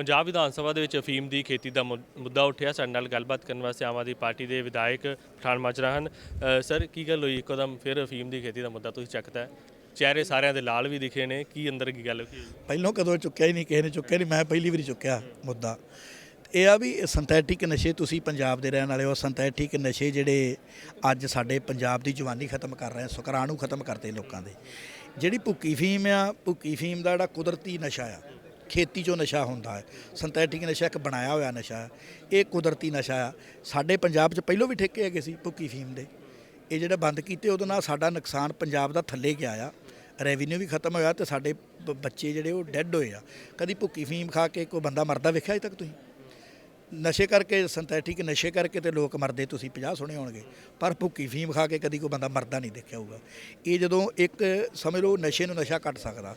ਪੰਜਾਬ ਵਿਧਾਨ ਸਭਾ ਦੇ ਵਿੱਚ ਅਫੀਮ ਦੀ ਖੇਤੀ ਦਾ ਮੁ- ਮੁੱਦਾ ਉੱਠਿਆ। ਸਾਡੇ ਨਾਲ ਗੱਲਬਾਤ ਕਰਨ ਵਾਸਤੇ ਆਮ ਆਦਮੀ ਪਾਰਟੀ ਦੇ ਵਿਧਾਇਕ ਪਠਾਨ ਮਾਜਰਾ ਹਨ। ਸਰ, ਕੀ ਗੱਲ ਹੋਈ? ਇੱਕਦਮ ਫਿਰ ਅਫੀਮ ਦੀ ਖੇਤੀ ਦਾ ਮੁੱਦਾ ਤੁਸੀਂ ਚੱਕਦਾ ਚਿਹਰੇ ਸਾਰਿਆਂ ਦੇ ਲਾਲ ਵੀ ਦਿਖੇ ਨੇ। ਕੀ ਅੰਦਰ ਕੀ ਗੱਲ ਹੋਈ? ਪਹਿਲੋਂ ਕਦੋਂ ਚੁੱਕਿਆ ਹੀ ਨਹੀਂ, ਕਿਸੇ ਨੇ ਚੁੱਕਿਆ ਨਹੀਂ। ਮੈਂ ਪਹਿਲੀ ਵਾਰੀ ਚੁੱਕਿਆ ਮੁੱਦਾ। ਇਹ ਆ ਵੀ ਸਿੰਥੈਟਿਕ ਨਸ਼ੇ ਤੁਸੀਂ ਪੰਜਾਬ ਦੇ ਰਹਿਣ ਵਾਲੇ ਹੋ। ਸਿੰਥੈਟਿਕ ਨਸ਼ੇ ਜਿਹੜੇ ਅੱਜ ਸਾਡੇ ਪੰਜਾਬ ਦੀ ਜਵਾਨੀ ਖਤਮ ਕਰ ਰਹੇ ਆ ਸੁਕਰਾਣੂ ਖਤਮ ਕਰਤੇ ਲੋਕਾਂ ਦੇ। ਜਿਹੜੀ ਭੁੱਕੀ ਫੀਮ ਆ, ਭੁੱਕੀ ਫੀਮ ਦਾ ਜਿਹੜਾ ਕੁਦਰਤੀ ਨਸ਼ਾ ਆ ਖੇਤੀ ਚੋਂ ਨਸ਼ਾ ਹੁੰਦਾ ਹੈ। ਸਿੰਥੈਟਿਕ ਨਸ਼ਾ ਇੱਕ ਬਣਾਇਆ ਹੋਇਆ ਨਸ਼ਾ ਹੈ। ਇਹ ਕੁਦਰਤੀ ਨਸ਼ਾ ਆ ਸਾਡੇ ਪੰਜਾਬ 'ਚ ਪਹਿਲੋਂ ਵੀ ਠੇਕੇ ਹੈਗੇ ਸੀ ਭੁੱਕੀ ਫੀਮ ਦੇ। ਇਹ ਜਿਹੜੇ ਬੰਦ ਕੀਤੇ, ਉਹਦੇ ਨਾਲ ਸਾਡਾ ਨੁਕਸਾਨ ਪੰਜਾਬ ਦਾ ਥੱਲੇ ਗਿਆ ਆ। ਰੈਵਨਿਊ ਵੀ ਖਤਮ ਹੋਇਆ ਤੇ ਸਾਡੇ ਬ- ਬੱਚੇ ਜਿਹੜੇ ਉਹ ਡੈੱਡ ਹੋਏ ਆ। ਕਦੀ ਭੁੱਕੀ ਫੀਮ ਖਾ ਕੇ ਕੋਈ ਬੰਦਾ ਮਰਦਾ ਵੇਖਿਆ ਅਜੇ ਤੱਕ ਤੁਸੀਂ? ਨਸ਼ੇ ਕਰਕੇ ਸਿੰਥੈਟਿਕ ਨਸ਼ੇ ਕਰਕੇ ਤੇ ਲੋਕ ਮਰਦੇ, ਤੁਸੀਂ 50 ਸੁਣੇ ਹੋਣਗੇ। ਪਰ ਭੁੱਕੀ ਫੀਮ ਖਾ ਕੇ ਕਦੀ ਕੋਈ ਬੰਦਾ ਮਰਦਾ ਨਹੀਂ ਦੇਖਿਆ ਹੋਊਗਾ। ਇਹ ਜਦੋਂ ਇੱਕ, ਸਮਝ ਲਓ ਨਸ਼ੇ ਨੂੰ ਨਸ਼ਾ ਕੱਟ ਸਕਦਾ,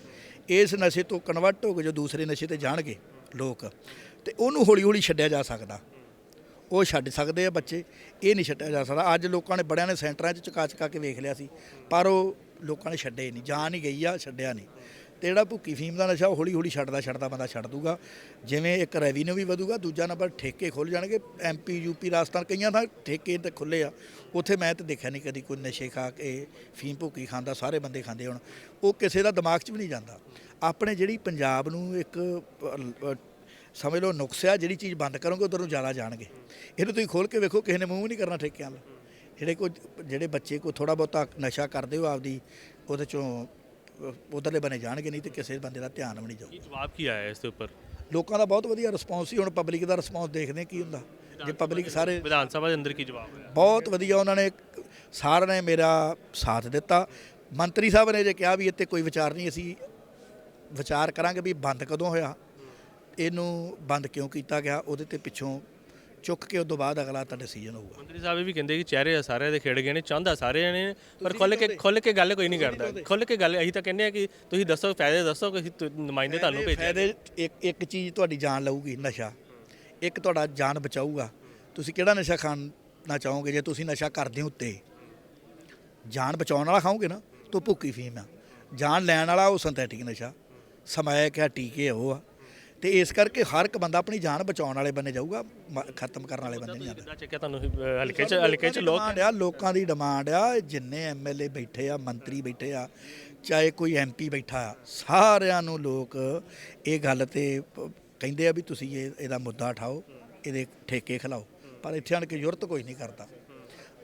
ਇਸ ਨਸ਼ੇ ਤੋਂ ਕਨਵਰਟ ਹੋ ਕੇ ਜੋ ਦੂਸਰੇ ਨਸ਼ੇ ਤੇ ਜਾਣਗੇ ਲੋਕ, ਤੇ ਉਹਨੂੰ ਹੌਲੀ ਹੌਲੀ ਛੱਡਿਆ ਜਾ ਸਕਦਾ। ਉਹ ਛੱਡ ਸਕਦੇ ਆ ਬੱਚੇ, ਇਹ ਨਹੀਂ ਛੱਡਿਆ ਜਾ ਸਕਦਾ। ਅੱਜ ਲੋਕਾਂ ਨੇ ਬੜਿਆਂ ਨੇ ਸੈਂਟਰਾਂ 'ਚ ਚੁਕਾ ਚੁਕਾ ਕੇ ਵੇਖ ਲਿਆ ਸੀ, ਪਰ ਉਹ ਲੋਕਾਂ ਨੇ ਛੱਡੇ ਨਹੀਂ, ਜਾਨ ਹੀ ਗਈ ਆ, ਛੱਡਿਆ ਨਹੀਂ। ਤੇ ਜਿਹੜਾ ਭੁੱਕੀ ਫੀਮ ਦਾ ਨਸ਼ਾ, ਉਹ ਹੌਲੀ ਹੌਲੀ ਛੱਡਦਾ ਛੱਡਦਾ ਬੰਦਾ ਛੱਡ ਦੂਗਾ। ਜਿਵੇਂ ਇੱਕ ਰੈਵਨਿਊ ਵੀ ਵਧੂਗਾ, ਦੂਜਾ ਨੰਬਰ ਠੇਕੇ ਖੁੱਲ ਜਾਣਗੇ। ਐਮਪੀ ਯੂਪੀ ਰਾਜਸਥਾਨ, ਕਈਆਂ ਥਾਂ ਠੇਕੇ ਤੇ ਖੁੱਲੇ ਆ। ਉੱਥੇ ਮੈਂ ਤੇ ਦੇਖਿਆ ਨਹੀਂ ਕਦੀ ਕੋਈ ਨਸ਼ੇ ਖਾ ਕੇ ਫੀਮ ਭੁੱਕੀ ਖਾਂਦਾ, ਸਾਰੇ ਬੰਦੇ ਖਾਂਦੇ ਹੁਣ। ਉਹ ਕਿਸੇ ਦਾ ਦਿਮਾਗ 'ਚ ਵੀ ਨਹੀਂ ਜਾਂਦਾ। ਆਪਣੇ ਜਿਹੜੀ ਪੰਜਾਬ ਨੂੰ ਇੱਕ ਸਮਝ ਲਓ ਨੁਕਸ ਆ, ਜਿਹੜੀ ਚੀਜ਼ ਬੰਦ ਕਰੋਗੇ, ਉਧਰ ਨੂੰ ਜ਼ਿਆਦਾ ਜਾਣਗੇ। ਇਹਨੂੰ ਤੁਸੀਂ ਖੋਲ ਕੇ ਵੇਖੋ, ਕਿਸੇ ਨੇ ਮੂੰਹ ਨਹੀਂ ਕਰਨਾ ਠੇਕਿਆਂ ਦਾ। ਜਿਹੜੇ ਕੋਈ ਜਿਹੜੇ ਬੱਚੇ ਕੋਈ ਥੋੜਾ ਬਹੁਤਾ ਨਸ਼ਾ ਕਰਦੇ ਹੋ ਆਪਦੀ, ਉਹਦੇ ਚੋਂ ਉਧਰਲੇ ਬਣੇ ਜਾਣਗੇ ਨਹੀਂ ਤੇ ਕਿਸੇ ਬੰਦੇ ਦਾ ਧਿਆਨ ਵੀ ਨਹੀਂ ਜਾਊ ਕੀ ਜਵਾਬ ਕੀ ਆਇਆ ਇਸ ਦੇ ਉੱਪਰ? ਲੋਕਾਂ ਦਾ ਬਹੁਤ ਵਧੀਆ ਰਿਸਪੌਂਸ ਸੀ ਹੁਣ ਪਬਲਿਕ ਦਾ ਰਿਸਪੌਂਸ ਦੇਖਦੇ ਕੀ ਹੁੰਦਾ। ਜੇ ਪਬਲਿਕ ਸਾਰੇ ਵਿਧਾਨ ਸਭਾ ਦੇ ਅੰਦਰ ਕੀ ਜਵਾਬ ਹੋਇਆ? ਬਹੁਤ ਵਧੀਆ ਉਹਨਾਂ ਨੇ ਸਾਰਿਆਂ ਨੇ ਮੇਰਾ ਸਾਥ ਦਿੱਤਾ। ਮੰਤਰੀ ਸਾਹਿਬ ਨੇ ਜੇ ਕਿਹਾ ਵੀ ਇੱਥੇ ਕੋਈ ਵਿਚਾਰ ਨਹੀਂ ਅਸੀਂ ਵਿਚਾਰ ਕਰਾਂਗੇ ਵੀ ਬੰਦ ਕਦੋਂ ਹੋਇਆ। ਇਹਨੂੰ ਬੰਦ ਕਿਉਂ ਕੀਤਾ ਗਿਆ? ਉਹਦੇ ਤੇ ਪਿੱਛੋਂ ਚੁੱਕ ਕੇ ਉਦੋਂ ਬਾਅਦ ਅਗਲਾ ਤਾਂ ਡਿਸੀਜਨ ਹੋਊਗਾ। ਮੰਤਰੀ ਸਾਹਿਬ ਇਹ ਵੀ ਕਹਿੰਦੇ ਕਿ ਚਿਹਰੇ ਸਾਰਿਆਂ ਦੇ ਖਿੜ ਗਏ ਨੇ ਚਾਹੁੰਦਾ ਸਾਰੇ ਨੇ ਪਰ ਖੁੱਲ ਕੇ ਖੁੱਲ ਕੇ ਗੱਲ ਕੋਈ ਨਹੀਂ ਕਰਦਾ। ਖੁੱਲ ਕੇ ਗੱਲ ਅਸੀਂ ਤਾਂ ਕਹਿੰਦੇ ਆ ਕਿ ਤੁਸੀਂ ਦੱਸੋ ਫਾਇਦੇ ਦੱਸੋ ਕਿ ਅਸੀਂ ਤੁ- ਨੁਮਾਇੰਦੇ ਤੁਹਾਨੂੰ ਭੇਜਿਆ। ਫਾਇਦੇ ਇੱਕ ਇੱਕ ਚੀਜ਼ ਤੁਹਾਡੀ ਜਾਨ ਲਊਗੀ ਨਸ਼ਾ। ਇੱਕ ਤੁਹਾਡਾ ਜਾਨ ਬਚਾਊਗਾ। ਤੁਸੀਂ ਕਿਹੜਾ ਨਸ਼ਾ ਖਾਣਾ ਚਾਹੋਗੇ ਜੇ ਤੁਸੀਂ ਨਸ਼ਾ ਕਰਦੇ ਹੋ ਉੱਤੇ? ਜਾਨ ਬਚਾਉਣ ਵਾਲਾ ਖਾਓਗੇ ਨਾ ਤਾਂ ਭੁੱਕੀ ਫੀਮ ਆ। ਜਾਨ ਲੈਣ ਵਾਲਾ ਉਹ ਸਿੰਥੈਟਿਕ ਨਸ਼ਾ। ਸਮੈਕ ਆ ਟੀਕੇ ਆ ਉਹ ਆ। ਤੇ ਇਸ ਕਰਕੇ ਹਰ ਇੱਕ ਬੰਦਾ ਆਪਣੀ ਜਾਨ ਬਚਾਉਣ ਵਾਲੇ ਬੰਨੇ ਜਾਊਗਾ ਮ- ਖਤਮ ਕਰਨ ਵਾਲੇ ਬੰਦੇ ਨਹੀਂ ਜਾਂਦਾ ਕਿੱਦਾਂ ਚੱਕਿਆ ਤੁਹਾਨੂੰ ਅਹ, ਹਲਕੇ ਚ ਹਲਕੇ ਚ ਲੋਕ? ਡਿਮਾਂਡ ਆ ਲੋਕਾਂ ਦੀ ਡਿਮਾਂਡ ਆ ਜਿੰਨੇ ਐਮਐਲਏ ਬੈਠੇ ਆ ਮੰਤਰੀ ਬੈਠੇ ਆ ਚਾਹੇ ਕੋਈ ਐਮਪੀ ਬੈਠਾ ਆ ਸਾਰਿਆਂ ਨੂੰ ਲੋਕ ਇਹ ਗੱਲ ਤੇ ਪ- ਕਹਿੰਦੇ ਆ ਵੀ ਤੁਸੀਂ ਇਹ ਇਹਦਾ ਮੁੱਦਾ ਉਠਾਓ ਇਹਦੇ ਠੇਕੇ ਖਿਲਾਓ ਪਰ ਇੱਥੇ ਆਣ ਕੇ ਜ਼ਰੂਰਤ ਕੋਈ ਨਹੀਂ ਕਰਦਾ।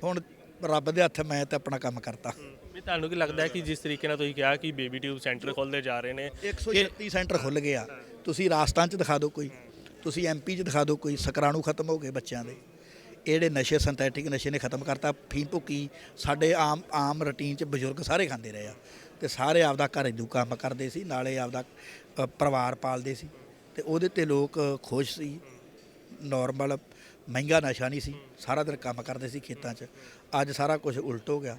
ਹੁਣ ਰੱਬ ਦੇ ਹੱਥ ਮੈਂ ਤਾਂ ਆਪਣਾ ਕੰਮ ਕਰਤਾ। ਵੀ ਤੁਹਾਨੂੰ ਕੀ ਲੱਗਦਾ ਹੈ ਕਿ ਜਿਸ ਤਰੀਕੇ ਨਾਲ ਤੁਸੀਂ ਕਿਹਾ ਕਿ ਬੇਬੀ ਟਿਊਬ ਸੈਂਟਰ ਖੋਲਦੇ ਜਾ ਰਹੇ ਨੇ 136 ਸੈਂਟਰ ਖੁੱਲ ਗਏ ਆ। ਤੁਸੀਂ ਰਾਜਸਥਾਨ ਚ ਦਿਖਾ ਦਿਓ ਕੋਈ। ਤੁਸੀਂ ਐਮਪੀ ਚ ਦਿਖਾ ਦਿਓ ਕੋਈ। ਸਕਰਾਣੂ ਖਤਮ ਹੋ ਗਏ ਬੱਚਿਆਂ ਦੇ। ਇਹ ਜਿਹੜੇ ਨਸ਼ੇ ਸਿੰਥੈਟਿਕ ਨਸ਼ੇ ਨੇ ਖਤਮ ਕਰਤਾ। ਫੀਮ ਭੁੱਕੀ ਸਾਡੇ ਆਮ ਆਮ ਰੁਟੀਨ ਚ ਬਜ਼ੁਰਗ ਸਾਰੇ ਖਾਂਦੇ ਰਹੇ ਆ। ਤੇ ਸਾਰੇ ਆਪਦਾ ਘਰੇਲੂ ਕੰਮ ਕਰਦੇ ਸੀ, ਨਾਲੇ ਆਪਦਾ ਪਰਿਵਾਰ ਪਾਲਦੇ ਸੀ। ਤੇ ਉਹਦੇ ਤੇ ਲੋਕ ਖੁਸ਼ ਸੀ। ਨਾਰਮਲ ਮਹਿੰਗਾ ਨਸ਼ਾ ਨਹੀਂ ਸੀ। ਸਾਰਾ ਦਿਨ ਕੰਮ ਕਰਦੇ ਸੀ ਖੇਤਾਂ 'ਚ। ਅੱਜ ਸਾਰਾ ਕੁਝ ਉਲਟ ਹੋ ਗਿਆ।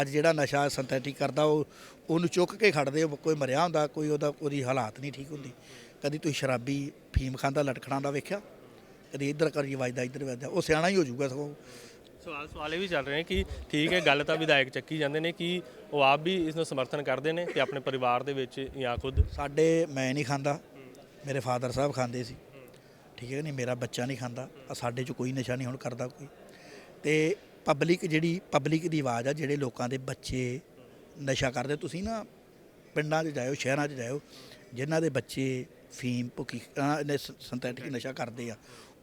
ਅੱਜ ਜਿਹੜਾ ਨਸ਼ਾ ਸਿੰਥੈਟਿਕ ਕਰਦਾ ਉਹ ਉਹਨੂੰ ਚੁੱਕ ਕੇ ਖੜਦੇ ਕੋਈ ਮਰਿਆ ਹੁੰਦਾ ਕੋਈ ਉਹਦਾ ਉਹਦੀ ਹਾਲਾਤ ਨਹੀਂ ਠੀਕ ਹੁੰਦੀ। ਕਦੀ ਤੁਸੀਂ ਸ਼ਰਾਬੀ ਫੀਮ ਖਾਂਦਾ ਲਟਕਣਾ ਦਾ ਵੇਖਿਆ? ਕਦੀ ਇੱਧਰ ਕਰੀ ਵੱਜਦਾ ਇੱਧਰ ਵੱਜਦਾ ਉਹ ਸਿਆਣਾ ਹੀ ਹੋ ਜਾਊਗਾ ਸਗੋਂ। ਸਵਾਲ ਸਵਾਲ ਇਹ ਵੀ ਚੱਲ ਰਹੇ ਨੇ ਕਿ ਠੀਕ ਹੈ ਗੱਲ ਤਾਂ ਵਿਧਾਇਕ ਚੱਕੀ ਜਾਂਦੇ ਨੇ ਕਿ ਉਹ ਆਪ ਵੀ ਇਸ ਨੂੰ ਸਮਰਥਨ ਕਰਦੇ ਨੇ ਤੇ ਆਪਣੇ ਪਰਿਵਾਰ ਦੇ ਵਿੱਚ ਜਾਂ ਖੁਦ? ਸਾਡੇ ਮੈਂ ਨਹੀਂ ਖਾਂਦਾ। ਮੇਰੇ ਫਾਦਰ ਸਾਹਿਬ ਖਾਂਦੇ ਸੀ। ਠੀਕ ਹੈ ਨਹੀਂ? ਮੇਰਾ ਬੱਚਾ ਨਹੀਂ ਖਾਂਦਾ। ਸਾਡੇ 'ਚ ਕੋਈ ਨਸ਼ਾ ਨਹੀਂ ਹੁਣ ਕਰਦਾ ਕੋਈ। ਤੇ ਪਬਲਿਕ ਜਿਹੜੀ ਪਬਲਿਕ ਦੀ ਆਵਾਜ਼ ਆ, ਜਿਹੜੇ ਲੋਕਾਂ ਦੇ ਬੱਚੇ ਨਸ਼ਾ ਕਰਦੇ, ਤੁਸੀਂ ਨਾ ਪਿੰਡਾਂ 'ਚ ਜਾਇਓ, ਸ਼ਹਿਰਾਂ 'ਚ ਜਾਇਓ, ਜਿਨ੍ਹਾਂ ਦੇ ਬੱਚੇ ਫੀਮ ਭੁੱਕੀ ਸਿੰਥੈਟਿਕ ਨਸ਼ਾ ਕਰਦੇ ਆ,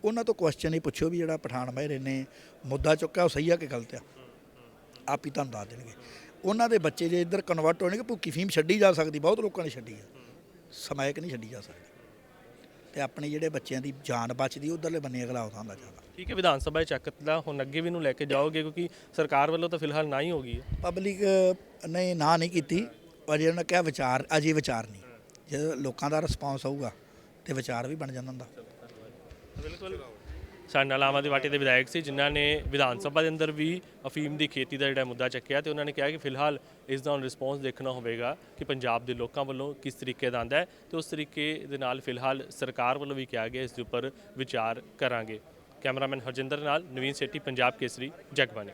ਉਹਨਾਂ ਤੋਂ ਕੁਐਸਚਨ ਹੀ ਪੁੱਛੋ ਵੀ ਜਿਹੜਾ ਪਠਾਨ ਮਹਿਰੇ ਨੇ, ਮੁੱਦਾ ਚੁੱਕਿਆ, ਉਹ ਸਹੀ ਆ ਕਿ ਗਲਤ ਆ? ਆਪ ਹੀ ਤੁਹਾਨੂੰ ਦੱਸ ਦੇਣਗੇ। ਉਹਨਾਂ ਦੇ ਬੱਚੇ ਜੇ ਇੱਧਰ ਕਨਵਰਟ ਹੋਣਗੇ ਭੁੱਕੀ ਫੀਮ ਛੱਡੀ ਜਾ ਸਕਦੀ, ਬਹੁਤ ਲੋਕਾਂ ਨੇ ਛੱਡੀ ਆ। ਸਮਾਇਕ ਨਹੀਂ ਛੱਡੀ ਜਾ ਸਕਦੀ। ਤੇ ਆਪਣੇ ਜਿਹੜੇ ਬੱਚਿਆਂ ਦੀ ਜਾਨ ਬਚਦੀ ਉਧਰਲੇ ਬੰਨੇ ਅਗਲਾ ਆਉਂਦਾ ਹੁੰਦਾ ਜ਼ਿਆਦਾ। ਠੀਕ ਹੈ ਵਿਧਾਨ ਸਭਾ 'ਚ ਚੱਕ ਦਾ ਹੁਣ ਅੱਗੇ ਵੀ ਨੂੰ ਲੈ ਕੇ ਜਾਓਗੇ ਕਿਉਂਕਿ ਸਰਕਾਰ ਵੱਲੋਂ ਤਾਂ ਫਿਲਹਾਲ ਨਾ ਹੀ ਹੋ ਗਈ ਹੈ। ਪਬਲਿਕ ਨੇ ਨਾ ਨਹੀਂ ਕੀਤੀ ਪਰ ਜਿਹਨਾਂ ਕਿਹਾ ਵਿਚਾਰ ਅਜੇ ਵਿਚਾਰ ਨਹੀਂ। ਜਦੋਂ ਲੋਕਾਂ ਦਾ ਰਿਸਪਾਂਸ ਆਊਗਾ ਤੇ ਵਿਚਾਰ ਵੀ ਬਣ ਜਾਂਦਾ ਹੁੰਦਾ। ਬਿਲਕੁਲ। ਸਾਡੇ ਨਾਲ ਆਮ ਆਦਮੀ ਪਾਰਟੀ ਦੇ ਵਿਧਾਇਕ ਸੀ, ਜਿਨ੍ਹਾਂ ਨੇ ਵਿਧਾਨ ਸਭਾ ਦੇ ਅੰਦਰ ਵੀ ਅਫੀਮ ਦੀ ਖੇਤੀ ਦਾ ਜਿਹੜਾ ਮੁੱਦਾ ਚੱਕਿਆ ਤੇ ਉਹਨਾਂ ਨੇ ਕਿਹਾ ਕਿ ਫਿਲਹਾਲ ਇਸ ਦਾ ਹੁਣ ਰਿਸਪੌਂਸ ਦੇਖਣਾ ਹੋਵੇਗਾ ਕਿ ਪੰਜਾਬ ਦੇ ਲੋਕਾਂ ਵੱਲੋਂ ਕਿਸ ਤਰੀਕੇ ਦਾ ਆਂਦਾ ਹੈ ਤੇ ਉਸ ਤਰੀਕੇ ਦੇ ਨਾਲ ਫਿਲਹਾਲ ਸਰਕਾਰ ਵੱਲੋਂ ਵੀ ਕਿਹਾ ਗਿਆ ਇਸ ਦੇ ਉੱਪਰ ਵਿਚਾਰ ਕਰਾਂਗੇ। ਕੈਮਰਾਮੈਨ ਹਰਜਿੰਦਰ ਨਾਲ ਨਵੀਨ ਸੇਠੀ, ਪੰਜਾਬ ਕੇਸਰੀ ਜਗਬਾਨੀ